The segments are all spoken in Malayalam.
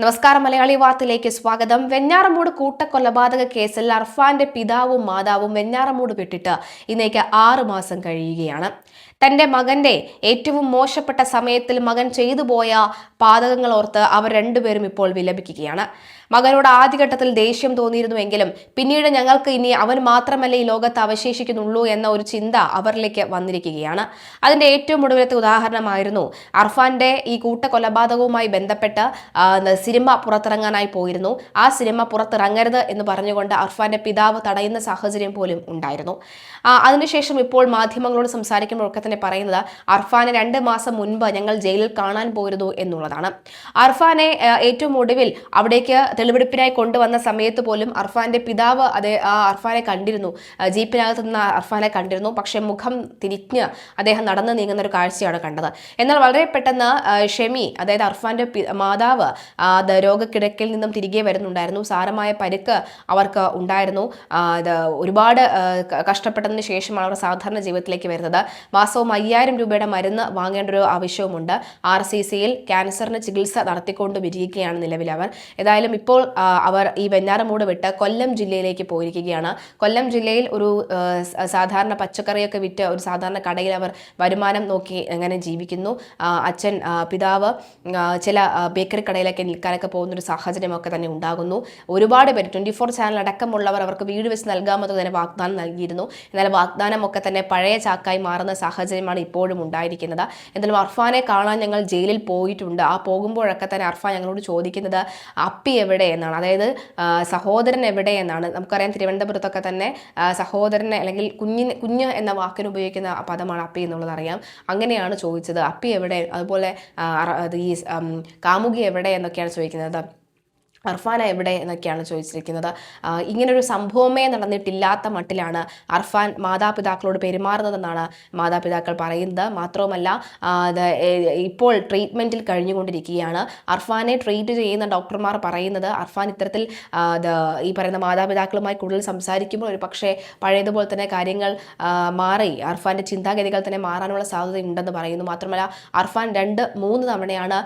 നമസ്കാരം മലയാളി വാർത്തയിലേക്ക് സ്വാഗതം. വെഞ്ഞാറമൂട് കൂട്ടക്കൊലപാതക കേസിൽ അർഫാന്റെ പിതാവും മാതാവും വെഞ്ഞാറമൂട് വിട്ടിട്ട് ഇന്നേക്ക് ആറു മാസം കഴിയുകയാണ്. തന്റെ മകന്റെ ഏറ്റവും മോശപ്പെട്ട സമയത്തിൽ മകൻ ചെയ്തു പോയ പാതകങ്ങൾ ഓർത്ത് അവർ രണ്ടുപേരും ഇപ്പോൾ വിലപിക്കുകയാണ്. മകനോട് ആദ്യഘട്ടത്തിൽ ദേഷ്യം തോന്നിയിരുന്നുവെങ്കിലും പിന്നീട് ഞങ്ങൾക്ക് ഇനി അവൻ മാത്രമല്ല ഈ ലോകത്ത് അവശേഷിക്കുന്നുള്ളൂ എന്ന ഒരു ചിന്ത അവരിലേക്ക് വന്നിരിക്കുകയാണ്. അതിന്റെ ഏറ്റവും ഒടുവിലത്തെ ഉദാഹരണമായിരുന്നു അർഫാന്റെ ഈ കൂട്ടക്കൊലപാതകവുമായി ബന്ധപ്പെട്ട് സിനിമ പുറത്തിറങ്ങാനായി പോയിരുന്നു. ആ സിനിമ പുറത്തിറങ്ങരുത് എന്ന് പറഞ്ഞുകൊണ്ട് അർഫാന്റെ പിതാവ് തടയുന്ന സാഹചര്യം പോലും ഉണ്ടായിരുന്നു. അതിനുശേഷം ഇപ്പോൾ മാധ്യമങ്ങളോട് സംസാരിക്കുമ്പോഴൊക്കെ തന്നെ പറയുന്നത് അർഫാനെ രണ്ട് മാസം മുൻപ് ഞങ്ങൾ ജയിലിൽ കാണാൻ പോയിരുന്നു എന്നുള്ളതാണ്. അർഫാനെ ഏറ്റവും ഒടുവിൽ അവിടേക്ക് തെളിവെടുപ്പിനായി കൊണ്ടുവന്ന സമയത്ത് പോലും അർഫാന്റെ പിതാവ് അതേ അർഫാനെ കണ്ടിരുന്നു. ജീപ്പിനകത്ത് നിന്ന് അർഫാനെ കണ്ടിരുന്നു. പക്ഷെ മുഖം തിരിഞ്ഞ് അദ്ദേഹം നടന്നു നീങ്ങുന്ന ഒരു കാഴ്ചയാണ് കണ്ടത്. എന്നാൽ വളരെ പെട്ടെന്ന് ഷെമി അതായത് അർഫാന്റെ മാതാവ് അത് രോഗക്കിടക്കിൽ നിന്നും തിരികെ വരുന്നുണ്ടായിരുന്നു. സാരമായ പരിക്ക് അവർക്ക് ഉണ്ടായിരുന്നു. അത് ഒരുപാട് കഷ്ടപ്പെട്ടതിന് ശേഷമാണ് അവർ സാധാരണ ജീവിതത്തിലേക്ക് വരുന്നത്. മാസവും അയ്യായിരം രൂപയുടെ മരുന്ന് വാങ്ങേണ്ട ഒരു ആവശ്യവുമുണ്ട്. ആർ സി സിയിൽ ക്യാൻസറിന് ചികിത്സ നടത്തിക്കൊണ്ട് ഇരിക്കുകയാണ് നിലവിൽ അവർ. ഏതായാലും ഇപ്പോൾ അവർ ഈ വെഞ്ഞാറമൂട് വിട്ട് കൊല്ലം ജില്ലയിലേക്ക് പോയിരിക്കുകയാണ്. കൊല്ലം ജില്ലയിൽ ഒരു സാധാരണ പച്ചക്കറിയൊക്കെ വിറ്റ് ഒരു സാധാരണ കടയിൽ അവർ വരുമാനം നോക്കി അങ്ങനെ ജീവിക്കുന്നു. അച്ഛൻ പിതാവ് ചില ബേക്കറി കടയിലൊക്കെ നിൽക്കാനൊക്കെ പോകുന്ന ഒരു സാഹചര്യമൊക്കെ തന്നെ ഉണ്ടാകുന്നു. ഒരുപാട് പേര് ട്വന്റി ഫോർ ചാനൽ അടക്കമുള്ളവർ അവർക്ക് വീട് വെച്ച് നൽകാമെന്ന് തന്നെ വാഗ്ദാനം നൽകിയിരുന്നു. എന്നാൽ വാഗ്ദാനമൊക്കെ തന്നെ പഴയ ചാക്കായി മാറുന്ന സാഹചര്യമാണ് ഇപ്പോഴും ഉണ്ടായിരിക്കുന്നത്. എന്തായാലും അർഫാനെ കാണാൻ ഞങ്ങൾ ജയിലിൽ പോയിട്ടുണ്ട്. ആ പോകുമ്പോഴൊക്കെ തന്നെ അർഫാൻ ഞങ്ങളോട് ചോദിക്കുന്നത് അപ്പി എവിടെ എന്നാണ്? അതായത് സഹോദരൻ എവിടെ എന്നാണ്? നമുക്കറിയാം തിരുവനന്തപുരത്തൊക്കെ തന്നെ സഹോദരനെ അല്ലെങ്കിൽ കുഞ്ഞിന് കുഞ്ഞ് എന്ന വാക്കിന് ഉപയോഗിക്കുന്ന പദമാണ് അപ്പി എന്നുള്ളത് അറിയാം. അങ്ങനെയാണ് ചോദിച്ചത്. അപ്പി എവിടെ? അതുപോലെ ഈ കാമുകി എവിടെ എന്നൊക്കെയാണ് ചോദിക്കുന്നത് അർഫാന എവിടെ എന്നൊക്കെയാണ് ചോദിച്ചിരിക്കുന്നത്. ഇങ്ങനൊരു സംഭവമേ നടന്നിട്ടില്ലാത്ത മട്ടിലാണ് അർഫാൻ മാതാപിതാക്കളോട് പെരുമാറുന്നതെന്നാണ് മാതാപിതാക്കൾ പറയുന്നത്. മാത്രവുമല്ല ഇപ്പോൾ ട്രീറ്റ്മെന്റിൽ കഴിഞ്ഞുകൊണ്ടിരിക്കുകയാണ്. അർഫാനെ ട്രീറ്റ് ചെയ്യുന്ന ഡോക്ടർമാർ പറയുന്നത് അർഫാൻ ഇത്തരത്തിൽ ഈ പറയുന്ന മാതാപിതാക്കളുമായി കൂടുതൽ സംസാരിക്കുമ്പോൾ ഒരു പക്ഷേ പഴയതുപോലെ തന്നെ കാര്യങ്ങൾ മാറി. അർഫാന്റെ ചിന്താഗതികൾ തന്നെ മാറാനുള്ള സാധ്യത ഉണ്ടെന്ന് പറയുന്നു. മാത്രമല്ല അർഫാൻ രണ്ട് മൂന്ന് തവണയാണ്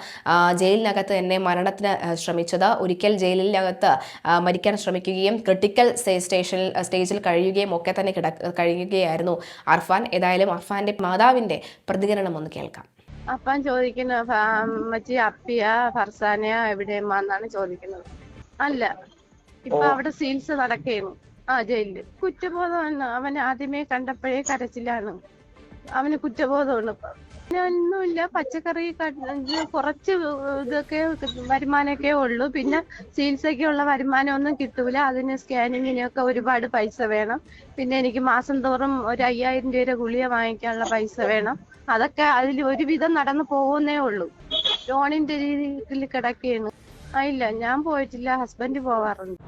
ജയിലിനകത്ത് തന്നെ മരണത്തിന് ശ്രമിച്ചത്. ഒരിക്കൽ ജയിലിനകത്ത് മരിക്കാൻ ശ്രമിക്കുകയും ക്രിട്ടിക്കൽ സ്റ്റേഷനിൽ സ്റ്റേജിൽ കഴിയുകയും ഒക്കെ തന്നെ കിട കഴിയുകയായിരുന്നു അർഫാൻ. ഏതായാലും അർഫാന്റെ മാതാവിന്റെ പ്രതികരണം ഒന്ന് കേൾക്കാം. അപ്പൻ ചോദിക്കുന്നു മച്ചി അപ്പിയ ഫർസാനയ എവിടെയെന്നാണ് ചോദിക്കുന്നത്. അല്ല ഇപ്പൊ അവിടെ സീൽസ് നടക്കുന്നു ആ ജയിലിൽ. കുറ്റബോധമാണ് അവൻ ആദ്യമേ കണ്ടപ്പോഴേ കരച്ചിലാണ്. അവന് കുറ്റബോധമാണ് ഒന്നുമില്ല. പച്ചക്കറി കുറച്ച് ഇതൊക്കെ വരുമാനമൊക്കെ ഉള്ളൂ. പിന്നെ ചികിത്സയ്ക്കുള്ള വരുമാനം ഒന്നും കിട്ടൂല. അതിന് സ്കാനിങ്ങിനൊക്കെ ഒരുപാട് പൈസ വേണം. പിന്നെ എനിക്ക് മാസം തോറും ഒരു അയ്യായിരം രൂപയുടെ ഗുളിക വാങ്ങിക്കാനുള്ള പൈസ വേണം. അതൊക്കെ അതിൽ ഒരുവിധം നടന്നു പോകുന്നേ ഉള്ളൂ. ലോണിന്റെ രീതിയിൽ കിടക്കുകയാണ്. ആ ഇല്ല. ഞാൻ പോയിട്ടില്ല. ഹസ്ബൻഡ് പോവാറുണ്ട്.